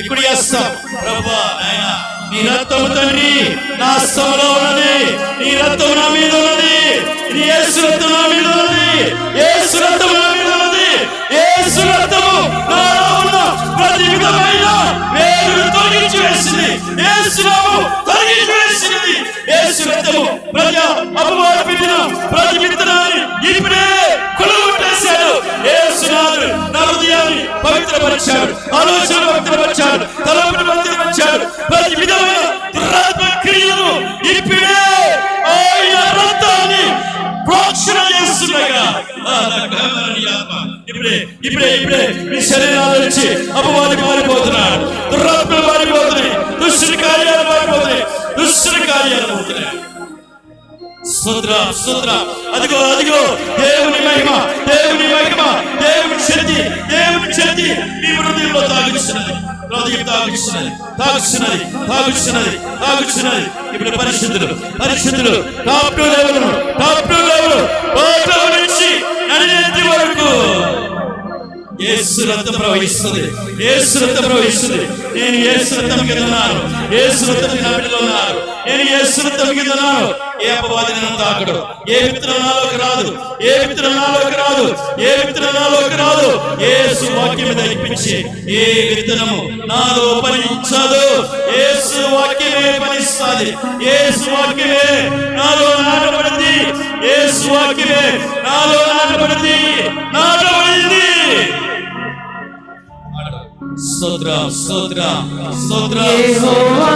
ఇక్కడ చేస్తాం. ప్రభా నాయన నీ రక్తం తండ్రి నా స్థలంలో ఉన్నది. నీ రక్తం నా మీద ఉన్నది. నీ యేసు రక్తం నా మీద ఉన్నది. యేసు రక్తము నా మీద ఉన్నది. యేసు రక్తము నాలో ఉన్న ప్రతి విధమైన వేరు తొలగించి వేసింది యేసు నామము తొలగించి వేసింది యేసు రక్తము ప్రజా అపవాద పెట్టిన ప్రతి విత్తనాన్ని ఇప్పుడే భద్రపరిచాడు ఆలోచన భద్రపరిచాడు తలపుని భద్రపరిచాడు ప్రతి విధమైన దురాత్మ క్రియలను ఇప్పుడే ఆయన రక్తాన్ని ప్రోక్షణ చేస్తుండగా ఇప్పుడే ఇప్పుడే ఇప్పుడే మీ శరీరాల నుంచి అపవాది మారిపోతున్నాడు. మారిపోతున్నాయి. కార్యాలు మారిపోతున్నాయి. కార్యాలు అదిగో అదిగో దేవుని మహిమ దేవుని మహిమ దేవుని శక్తి దేవుని శక్తి మీ హృదయంలో తాగుతున్నది హృదయం తాగుతున్నది తాగుతున్నది తాగుతున్నది తాగుతున్నది ఇప్పుడు పరిశుద్ధులు పరిశుద్ధులు top to level top to level ఓట్ల నుంచి నడినేటి వరకు యేసు రక్తం ప్రవహిస్తుంది. యేసు రక్తం ప్రవహిస్తుంది. నేను యేసు రక్తం కింద ఉన్నాను. యేసు రక్తం నా బిడ్డలో ఉన్నారు. నేను యేసు రక్తం కింద ఉన్నాను. ఏ అపవాది నన్ను తాకడు. ఏ మిత్రం నాలోకి రాదు. ఏ మిత్రం నాలోకి రాదు. ఏ మిత్రం నాలోకి రాదు. యేసు వాక్యం మీద ఇప్పించి ఏ విత్తనము నాలో ఫలించదు యేసు వాక్యమే ఫలిస్తుంది. యేసు వాక్యమే నాలో నాటబడింది. యేసు వాక్యమే నాలో నాటబడింది. నాటబడింది. స్తోత్ర స్తోత్ర స్తోత్ర యెహోవా